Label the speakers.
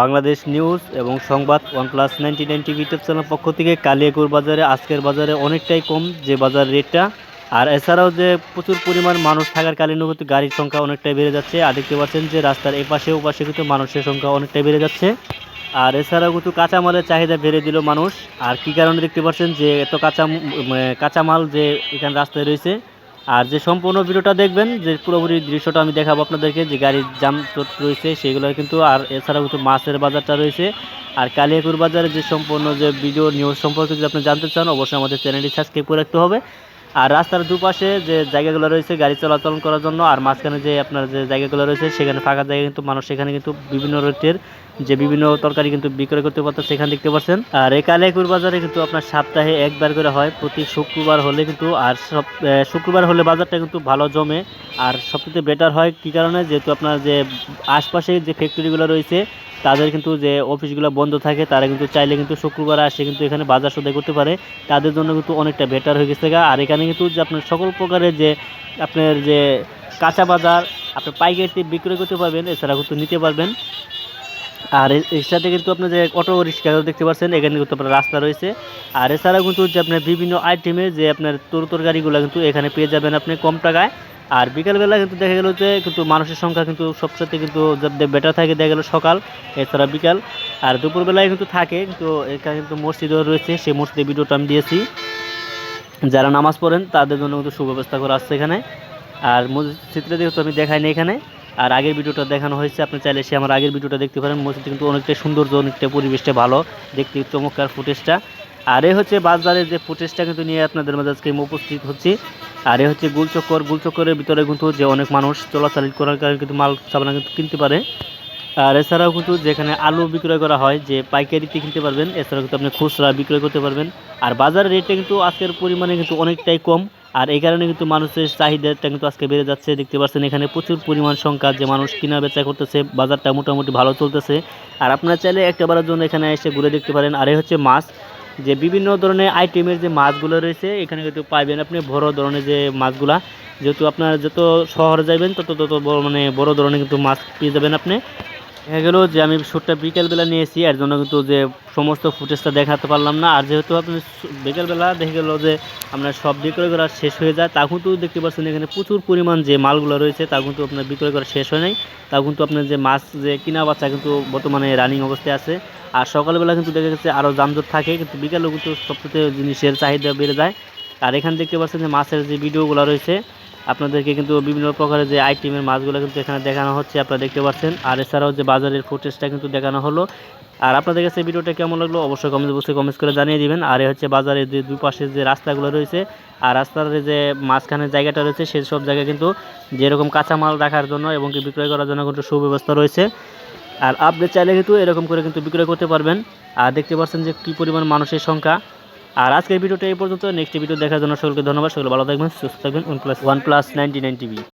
Speaker 1: Bangladesh news এবং সংবাদ one plus ninety nine TV YouTube channel পক্ষ থেকে কালিয়াকুর বাজারে, আজকের বাজারে অনেকটাই কম যে বাজার রেটটা। আর এছাড়াও যে প্রচুর পরিমাণ মানুষ থাকার কালীন কিন্তু গাড়ির সংখ্যা অনেকটাই বেড়ে যাচ্ছে। আর দেখতে পাচ্ছেন যে রাস্তার এপাশে ওপাশে কিন্তু মানুষের সংখ্যা অনেকটাই বেড়ে যাচ্ছে। আর এছাড়াও কিন্তু কাঁচামালের চাহিদা বেড়ে দিল মানুষ। আর কি কারণে দেখতে পাচ্ছেন যে এত কাঁচা কাঁচামাল যে এখানে রাস্তায় রয়েছে আর যে সম্পূর্ণ ভিডিওটা দেখবেন, যে পুরোপুরি দৃশ্যটা আমি দেখাবো আপনাদেরকে, যে গাড়ির জাম রয়েছে, সেগুলো কিন্তু আর এছাড়াও কিন্তু মাছের বাজারটা রয়েছে। আর কালিয়াপুর বাজারে যে সম্পূর্ণ যে ভিডিও নিউজ সম্পর্কে যদি আপনি জানতে চান, অবশ্যই আমাদের চ্যানেলটি সাবস্ক্রাইব করে রাখতে হবে। আর রাস্তার দুপাশে যে জায়গাগুলো রয়েছে গাড়ি চলাচল করার জন্য আর মাঝখানে যে আপনার যে জায়গাগুলো রয়েছে, সেখানে ফাঁকা জায়গা কিন্তু মানুষ সেখানে কিন্তু বিভিন্ন রেটের যে বিভিন্ন তরকারি কিন্তু বিক্রয় করতে পারতো সেখানে দেখতে পাচ্ছেন। আর এই কালিয়াকুর বাজারে কিন্তু আপনার সপ্তাহে একবার করে হয়, প্রতি শুক্রবার হলে কিন্তু আর সব শুক্রবার হলে বাজারটা কিন্তু ভালো জমে। আর সবথেকে বেটার হয় কী কারণে? যেহেতু আপনার যে আশপাশে যে ফ্যাক্টরিগুলো রয়েছে তাদের কিন্তু যে অফিসগুলো বন্ধ থাকে, তারা কিন্তু চাইলে কিন্তু শুক্রবার আসে কিন্তু এখানে বাজার সদাই করতে পারে। তাদের জন্য কিন্তু অনেকটা বেটার হয়ে গেছে আর এখানে কিন্তু যে আপনার সকল প্রকারের যে আপনার যে কাঁচা বাজার আপনি পাইকারিতে বিক্রয় করতে পারবেন, এছাড়া কিন্তু নিতে পারবেন। আর এর সাথে কিন্তু আপনি যে অটো রিক্সা দেখতে পাচ্ছেন এখানে কিন্তু আপনার রাস্তা রয়েছে। আর এছাড়াও কিন্তু যে আপনার বিভিন্ন আইটেমে যে আপনার তোর তরকারিগুলো কিন্তু এখানে পেয়ে যাবেন আপনি কম টাকায়। আর বিকালবেলা কিন্তু দেখা গেল যে কিন্তু মানুষের সংখ্যা কিন্তু সবসাথে কিন্তু বেটার থাকে দেখা গেল সকাল, এছাড়া বিকাল। আর দুপুরবেলায় কিন্তু থাকে, কিন্তু এখানে কিন্তু মসজিদও রয়েছে, সেই মসজিদের ভিডিওটা আমি দিয়েছি। যারা নামাজ পড়েন, তাদের জন্য কিন্তু সুব্যবস্থা করা আছে এখানে। আর মসজিদটা যেহেতু আমি দেখাইনি এখানে, আর আগের ভিডিওটা দেখানো হয়েছে, আপনি চাইলে সে আমার আগের ভিডিওটা দেখতে পারেন। মসজিদ কিন্তু অনেকটা সৌন্দর্য অনেকটা পরিবেশটা ভালো, দেখতে চমৎকার ফুটেজটা। আর এ হচ্ছে বাজারের যে ফুটেজটা কিন্তু নিয়ে আপনাদের মাঝে আজকে উপস্থিত হচ্ছি। আর এ হচ্ছে গুলচক্কর। গুলচক্করের ভিতরে কিন্তু যে অনেক মানুষ চলাচল করার কারণে কিন্তু মাল সাবানা কিন্তু কিনতে পারে। আর এছাড়াও কিন্তু যেখানে আলু বিক্রয় করা হয়, যে পাইকারিতে কিনতে পারবেন, এছাড়াও কিন্তু আপনি খুচরা বিক্রয় করতে পারবেন। আর বাজার রেটটা কিন্তু আজকের পরিমাণে কিন্তু অনেকটাই কম। আর এই কারণে কিন্তু মানুষের চাহিদাটা কিন্তু আজকে বেড়ে যাচ্ছে। দেখতে পাচ্ছেন এখানে প্রচুর পরিমাণ সংখ্যা যে মানুষ কিনা বেচা করতেছে, বাজারটা মোটামুটি ভালো চলতেছে। আর আপনারা চাইলে একটা বারের জন্য এখানে এসে ঘুরে দেখতে পারেন। আর এই হচ্ছে মাছ। যে বিভিন্ন ধরনের আইটেমের যে মাছগুলো রয়েছে, এখানে কিন্তু পাইবেন আপনি বড় ধরনের যে মাছগুলা। যেহেতু আপনার যত শহরে যাবেন তত তত মানে বড় ধরনের কিন্তু মাছ পেয়ে যাবেন আপনি। দেখা গেলো যে আমি শ্যুটটা বিকেলবেলা নিয়েছি, এর জন্য কিন্তু যে সমস্ত ফুটেজটা দেখাতে পারলাম না। আর যেহেতু আপনি বিকেলবেলা দেখে গেলো যে আপনার সব বিক্রয় করা শেষ হয়ে যায় তা কিন্তু দেখতে পাচ্ছেন এখানে প্রচুর পরিমাণ যে মালগুলো রয়েছে তা কিন্তু আপনার বিক্রয় করা শেষ হয় নাই। তা কিন্তু আপনার যে মাছ যে কিনা বাচ্চা কিন্তু বর্তমানে রানিং অবস্থায় আছে। আর সকালবেলা কিন্তু দেখা গেছে আরও যানজট থাকে, কিন্তু বিকালেও কিন্তু সবচেয়ে জিনিসের চাহিদা বেড়ে যায়। আর এখানে দেখতে পাচ্ছেন যে মাছের যে ভিডিওগুলো রয়েছে আপনাদেরকে কিন্তু বিভিন্ন প্রকারের যে আইটেমের মাছগুলো কিন্তু এখানে দেখানো হচ্ছে, আপনারা দেখতে পাচ্ছেন। আর এছাড়াও যে বাজারের ফুটেজটা কিন্তু দেখানো হলো। আর আপনাদের কাছে ভিডিওটা কেমন লাগল অবশ্যই কমেন্ট বক্সে কমেন্টস করে জানিয়ে দিবেন। আর হচ্ছে বাজারের যে দুই পাশে যে রাস্তাগুলো রয়েছে, আর রাস্তার যে মাঝখানে জায়গাটা রয়েছে, সেই সব জায়গায় কিন্তু যেরকম কাঁচামাল রাখার জন্য এবং কি বিক্রয় করার জন্য কিন্তু সুব্যবস্থা রয়েছে। আর আপনি চাইলে কিন্তু এরকম করে কিন্তু বিক্রয় করতে পারবেন। আর দেখতে পাচ্ছেন যে কী পরিমাণ মানুষের সংখ্যা। আর আজকের ভিডিওটা এই পর্যন্ত। নেক্সট ভিডিও দেখার জন্য সকলকে ধন্যবাদ। সকলে ভালো থাকবেন, সুস্থ থাকবেন। One plus one plus ninety nine TV